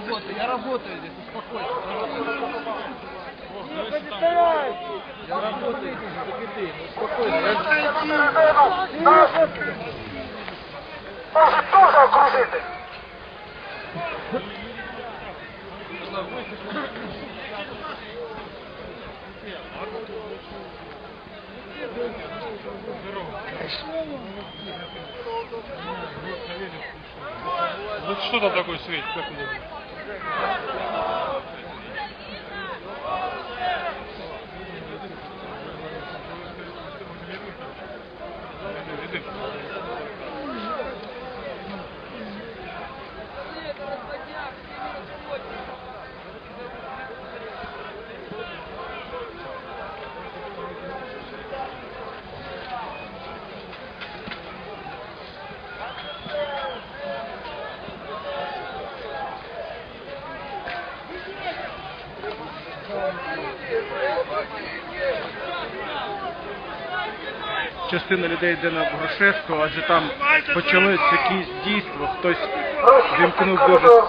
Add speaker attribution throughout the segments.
Speaker 1: работаю, я работаю здесь, успокойся. Я работаю, как и ты, успокойся.
Speaker 2: Можуть теж окружити.
Speaker 3: Вот что там такое светит, как Thank you.
Speaker 4: Частина людей йде на Грушевського, адже там почалось якісь дійство, хтось вімкнув дуже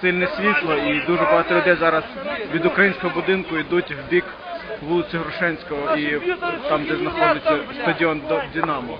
Speaker 4: сильне світло і дуже багато людей зараз від українського будинку йдуть в бік вулиці Грушенського і там, де знаходиться стадіон Динамо.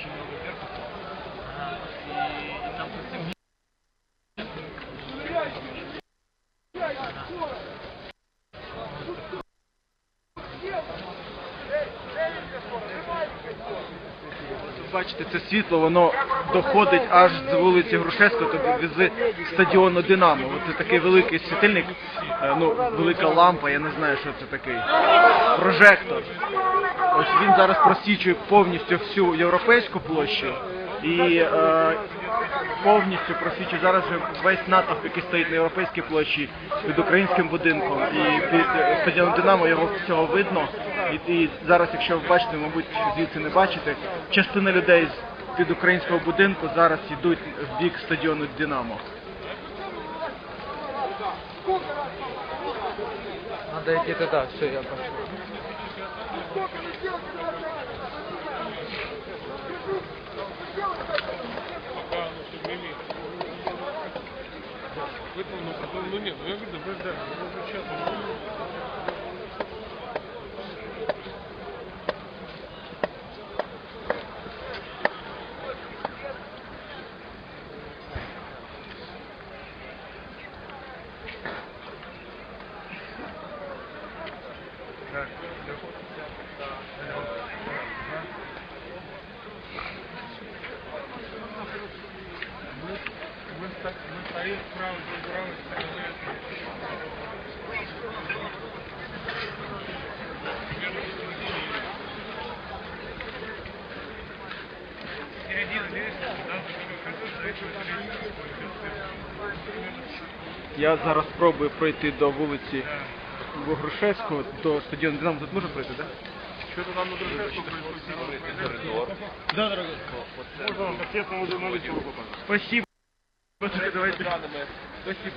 Speaker 1: Очень много совсем
Speaker 4: Бачите, це світло, воно доходить аж з вулиці Грушевського, тобто з стадіону Динамо. Це такий великий світильник, е, ну, велика лампа, я не знаю, що це такий. Прожектор. Ось він зараз просвічує повністю всю європейську площу і е, повністю просвічує зараз вже весь натовп, який стоїть на європейській площі під українським будинком і під е, стадіоном Динамо його всього видно. І, і зараз, якщо ви бачите, мабуть, звідси не бачите, частина людей з під українського будинку зараз йдуть в бік стадіону Динамо.
Speaker 1: Надо идти туда, все, я пошел.
Speaker 3: Поэтому, ну, потом, ну нет, ну я говорю, да, да, да, сейчас,
Speaker 4: Я зараз спробую пройти до вулиці Грушевського, до стадіону Динамо. Тут можна пройти, так?
Speaker 3: Что-то там на Дружевскую происходило. Да, дорогой. Можно вам по-честному журналисту руку?
Speaker 4: Спасибо. Давайте. Спасибо.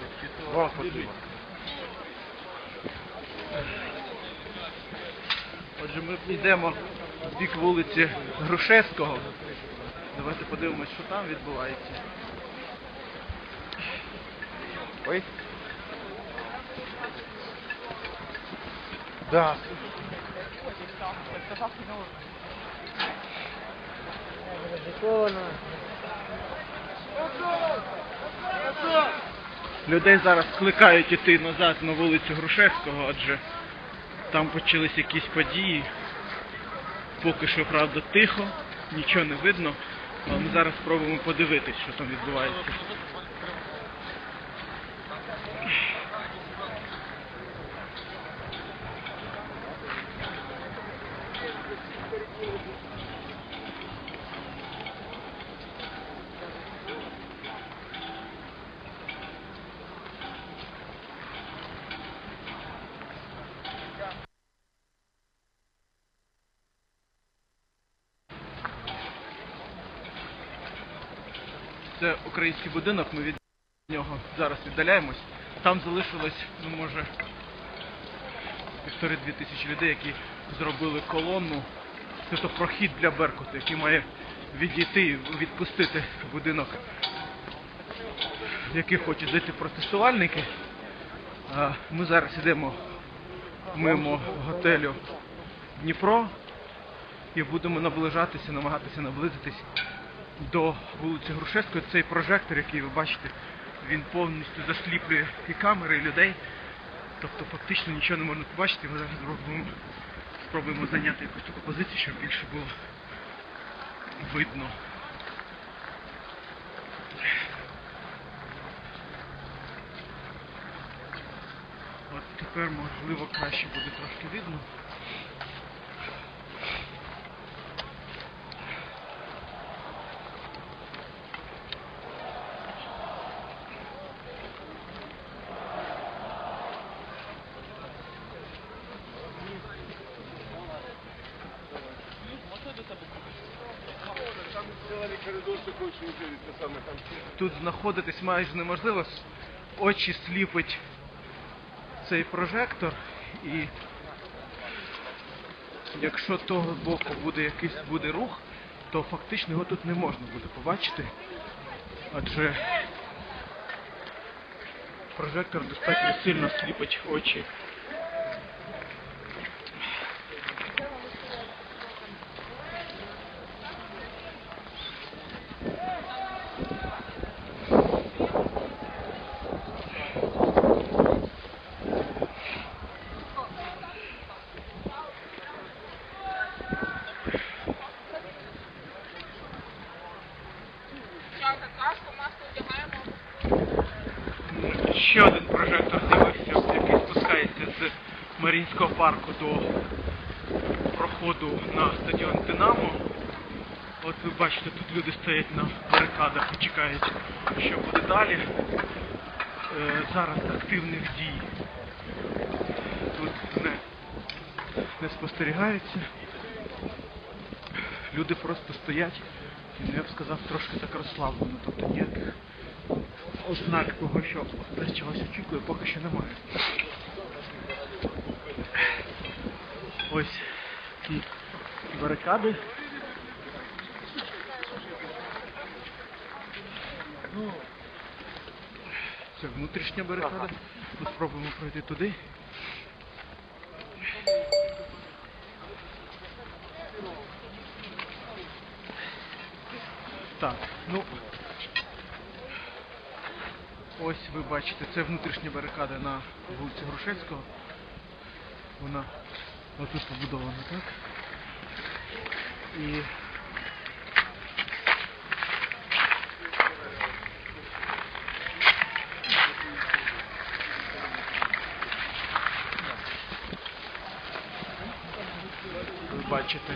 Speaker 3: Вам спасибо.
Speaker 4: Отже, ми йдемо в бік вулиці Грушевського. Давайте подивимось, що там відбувається. Ой.
Speaker 3: Да.
Speaker 4: Людей зараз скликають іти назад на вулицю Грушевського, адже там почались якісь події. Поки що, правда, тихо, нічого не видно. Але ми зараз спробуємо подивитись, що там відбувається. Це український будинок, ми від нього зараз віддаляємось. Там залишилось, ну може, півтори-дві тисячі людей, які зробили колонну. Це то прохід для Беркуту, який має відійти і відпустити будинок, в який хочуть зайти протестувальники. Ми зараз йдемо мимо готелю Дніпро і будемо наближатися, намагатися наблизитись до вулиці Грушевської. Цей прожектор, який ви бачите, він повністю засліплює і камери, і людей. Тобто фактично нічого не можна побачити. Ми зараз спробуємо, спробуємо зайняти якусь таку позицію, щоб більше було видно. От тепер можливо краще буде трошки видно. Тут знаходитись майже неможливо. Очі сліпить цей прожектор і якщо того боку буде якийсь буде рух, то фактично його тут не можна буде побачити. Адже прожектор достатньо сильно сліпить очі. Ще один прожектор з'явився, який спускається з Марінського парку до проходу на стадіон Динамо. От ви бачите, тут люди стоять на барикадах і чекають, що буде далі. Е, зараз активних дій тут не, не спостерігається. Люди просто стоять, я б сказав, трошки так розслаблено, тобто ніяких ознак того, що десь чогось очікує, поки що немає. Ось барикади. Ну, це внутрішня барикада. Ми спробуємо пройти туди. Так, ну ось ви бачите, це внутрішня барикада на вулиці Грушевського. Вона отут побудована, так? І ви бачите,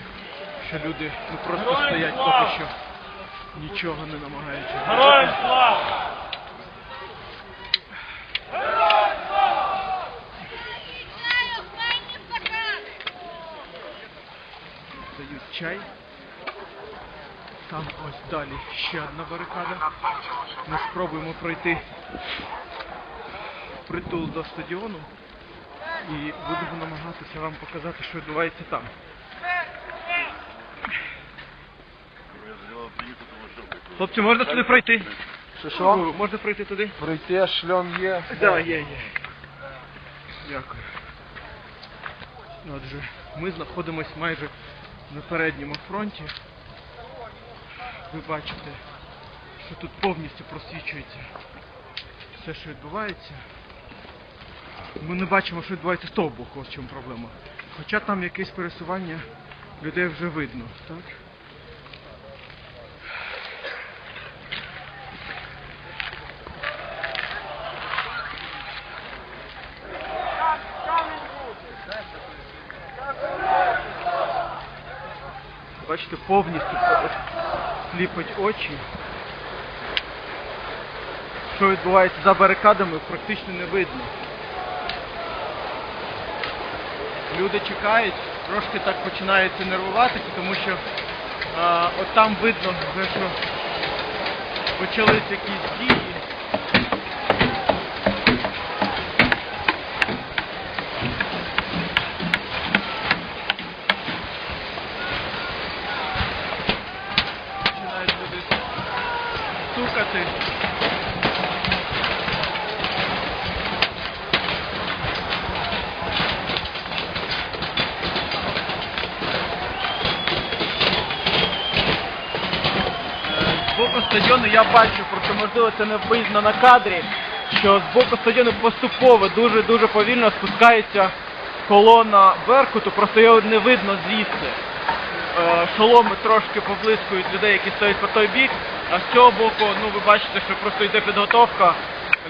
Speaker 4: що люди ну, просто стоять поки що нічого не намагаються.
Speaker 3: Героям слава!
Speaker 4: Чай. Там ось далі ще одна барикада. Ми спробуємо пройти притул до стадіону і будемо намагатися вам показати, що відбувається там. Хлопці, можна туди пройти?
Speaker 3: Що
Speaker 4: О, Можна пройти туди?
Speaker 3: Пройти шльом є.
Speaker 4: Да, є, є. Дякую. Отже, ми знаходимося майже на передньому фронті. Ви бачите, що тут повністю просвічується все, що відбувається. Ми не бачимо, що відбувається з того боку, в чому проблема. Хоча там якесь пересування людей вже видно, так? Бачите, повністю сліпить очі. Що відбувається за барикадами, практично не видно. Люди чекають, трошки так починаються нервуватися, тому що а, от там видно що почались якісь дії. Починають люди стукати. Е, З боку стадіону я бачу, просто можливо це не видно на кадрі, що з боку стадіону поступово дуже-дуже повільно спускається колона Беркуту, просто його не видно звідси. Е, Шоломи трошки поблискують людей, які стоять по той бік, а з цього боку, ну ви бачите, що просто йде підготовка.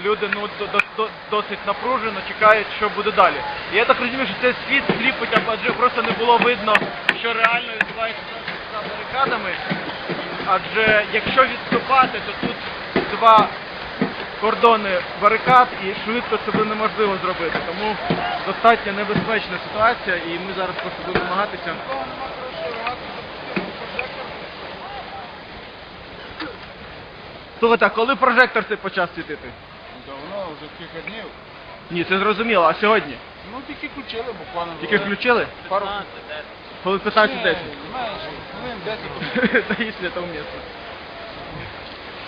Speaker 4: Люди ну до- до- до- досить напружено чекають, що буде далі. І я так розумію, що цей світ сліпить, адже просто не було видно, що реально відбувається за барикадами. Адже якщо відступати, то тут два кордони барикад і швидко це буде неможливо зробити. Тому достатньо небезпечна ситуація і ми зараз просто будемо намагатися. Слухайте, а коли прожектор цей почав світити?
Speaker 5: Давно, вже кілька днів.
Speaker 4: Ні, це зрозуміло, а сьогодні?
Speaker 5: Ну тільки включили буквально.
Speaker 4: Тільки включили?
Speaker 5: Пару...
Speaker 4: Коли 15
Speaker 5: Ні,
Speaker 4: 10.
Speaker 5: Менше, хвилин 10.
Speaker 4: Да если это уместно.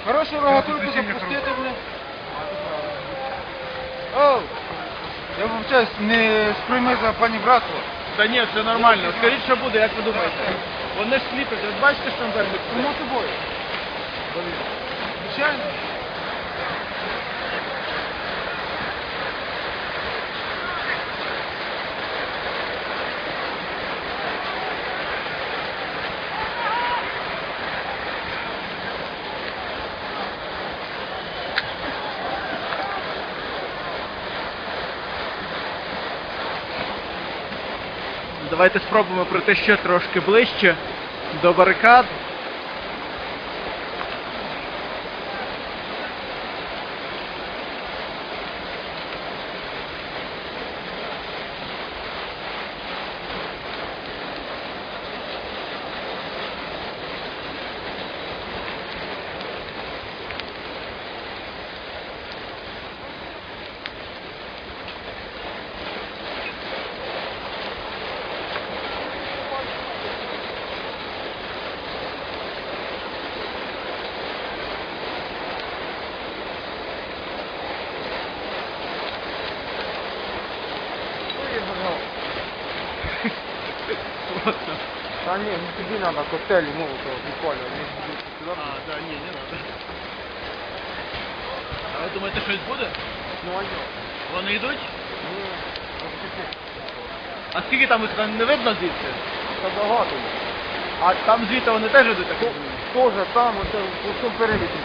Speaker 5: Хорошу рогатурку запустити, блин. Оу! Я вибачаюсь, не сприйми за пані братство.
Speaker 4: Та ні, все нормально. Скажіть, що буде, як ви думаєте? Вони ж сліпять, от бачите, що там вербить?
Speaker 5: Само тобою. Звичайно.
Speaker 4: Давайте спробуємо пройти ще трошки ближче до барикад.
Speaker 5: Та ні, ну тобі треба коктейлі молотого буквально.
Speaker 4: А, да, ні, не надо. А ви думаєте, щось буде?
Speaker 5: Ну а йо.
Speaker 4: Вони йдуть?
Speaker 5: Ні,
Speaker 4: А скільки там їх там не видно звідси?
Speaker 5: Та багато.
Speaker 4: А там звідти вони теж йдуть, так?
Speaker 5: То- Тоже там, оце по всьому переліку.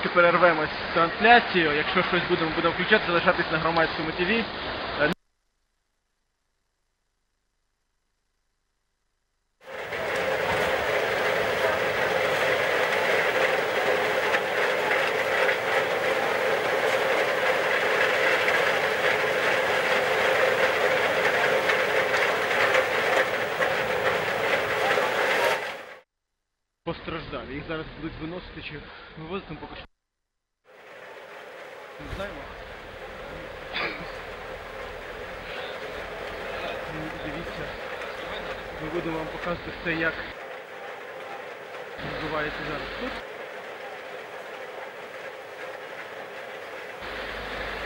Speaker 4: Трошки перервемось трансляцію. Якщо щось будемо, будемо включати, залишатись на громадському ТВ. Постраждалі. Їх зараз будуть виносити чи вивозити поки що. Не знаємо. Ну, Дивіться. Ми будемо вам показувати все, як відбувається зараз тут.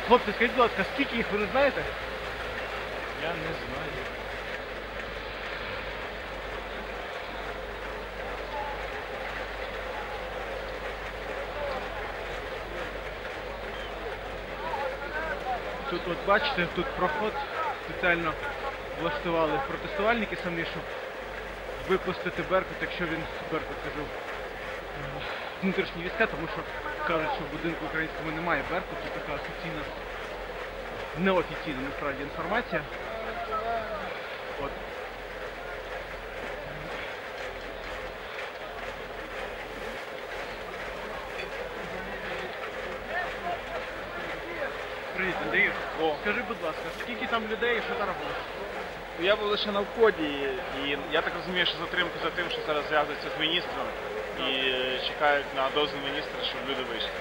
Speaker 4: Хлопці, скажіть, будь ласка, скільки їх ви не знаєте?
Speaker 6: Я не знаю.
Speaker 4: Тут от бачите, тут проход спеціально влаштували протестувальники самі, щоб випустити Беркут, якщо він Беркут кажу. Внутрішні війська, тому що кажуть, що в будинку українському немає Беркуту, така офіційна, неофіційна насправді інформація.
Speaker 3: О.
Speaker 4: Скажи, будь ласка, скільки там людей і що там робили?
Speaker 3: Я був лише на вході, і я так розумію, що затримка за тим, що зараз зв'язуються з міністром і е, чекають на дозвіл міністра, щоб люди вийшли.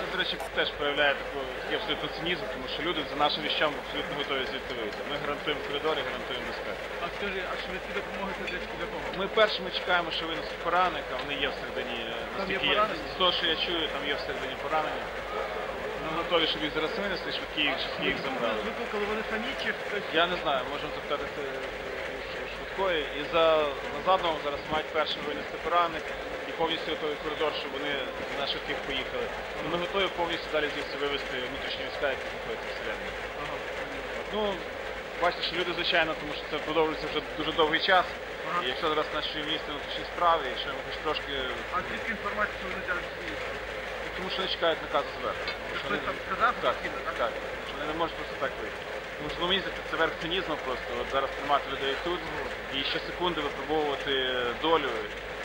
Speaker 3: Це, до речі, теж проявляє таку, такий абсолютно цинізм, тому що люди за нашим віщам абсолютно готові звідти вийти. Ми гарантуємо коридор і гарантуємо безпеку.
Speaker 4: А скажи, а швидкі допомоги це для, для кого?
Speaker 3: Ми першими чекаємо, що винесуть пораненика, вони є всередині.
Speaker 4: Там є поранені?
Speaker 3: З того, що я чую, там є всередині поранені. Готові, щоб їх зараз винесли, швидкі їх, швидкі їх забрали.
Speaker 4: Викликали вони самі чи хтось?
Speaker 3: Я не знаю, можемо запитатися е, швидкої. І за на задумом зараз мають першим винести поранених і повністю готовий коридор, щоб вони на швидких поїхали. І ми готові повністю далі звідси вивезти внутрішні війська, які знаходяться всередині.
Speaker 4: Ага.
Speaker 3: Ну, бачите, що люди, звичайно, тому що це продовжується вже дуже довгий час.
Speaker 4: Ага.
Speaker 3: І якщо зараз наші міністри внутрішні справи, якщо ми хоч трошки,
Speaker 4: А звідки інформація, що вони всі?
Speaker 3: Тому що вони чекають наказу зверху.
Speaker 4: Хтось там сказав?
Speaker 3: Так,
Speaker 4: так?
Speaker 3: Що Вони не можуть просто так вийти. Тому що ну, мені здається, це верх цинізму просто. От зараз тримати людей тут і ще секунди випробовувати долю.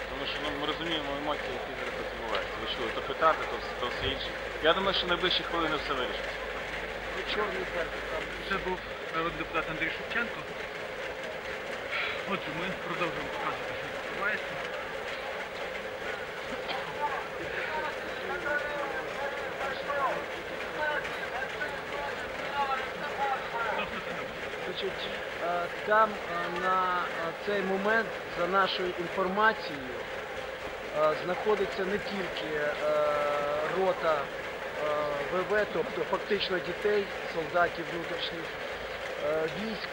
Speaker 3: Тому що ну, ми розуміємо емоції, які зараз відбуваються. Ви чули, то петарди, то, все- то все інше. Я думаю, що найближчі хвилини все вирішиться.
Speaker 4: Чорний перший там. Це був народний депутат Андрій Шевченко. Отже, ми продовжуємо показувати, що відбувається.
Speaker 2: Значить, е, там е, на е, цей момент, за нашою інформацією, знаходиться не тільки рота ВВ, тобто фактично дітей, солдатів внутрішніх військ,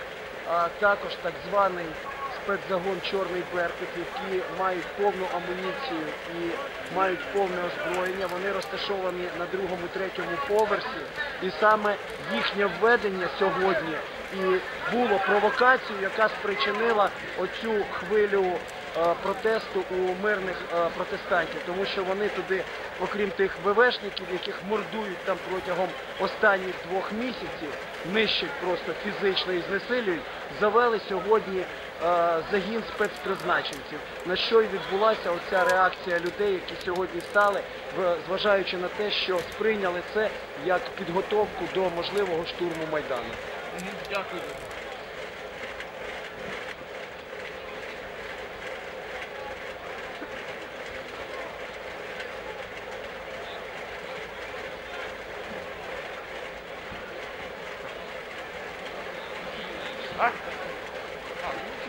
Speaker 2: а також так званий спецзагон Чорний Беркут, які мають повну амуніцію і мають повне озброєння. Вони розташовані на другому, третьому поверсі, і саме їхнє введення сьогодні і було провокацією, яка спричинила оцю хвилю е, протесту у мирних е, протестантів, тому що вони туди, окрім тих ВВшників, яких мордують там протягом останніх двох місяців, нищать просто фізично і знесилюють, завели сьогодні е, загін спецпризначенців. На що й відбулася оця реакція людей, які сьогодні стали, зважаючи на те, що сприйняли це як підготовку до можливого штурму майдану.
Speaker 4: Мгм, Дякую.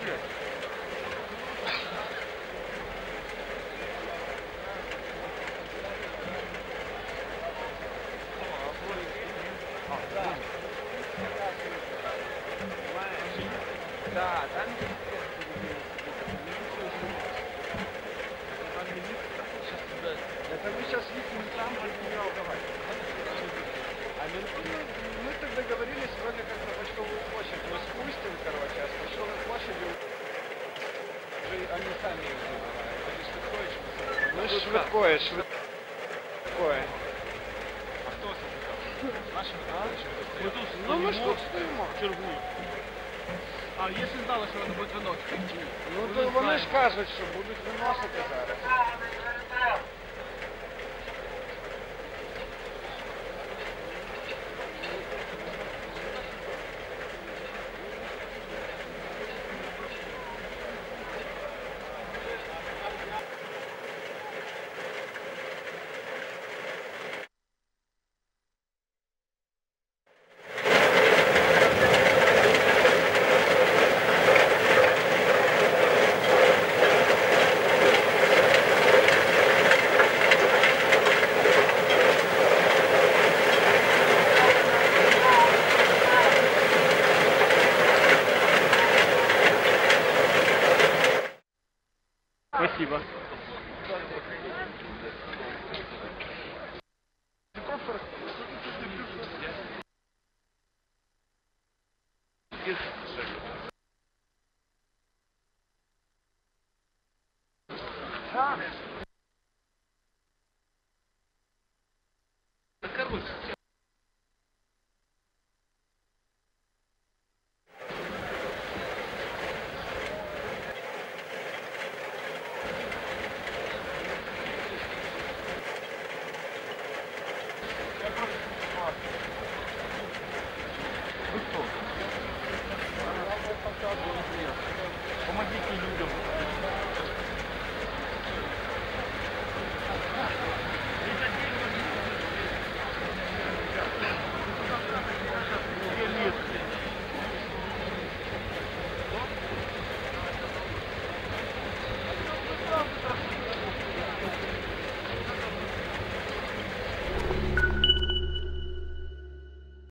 Speaker 2: Это Швидкое,
Speaker 3: Такое. А хто це сказав? Наші
Speaker 4: Ми
Speaker 2: Ну ми ж тут стоїмо.
Speaker 4: чергуємо. А якщо знали, що вони будуть виносити?
Speaker 2: Ну то вони ж кажуть, що будуть виносити зараз.
Speaker 4: Спасибо.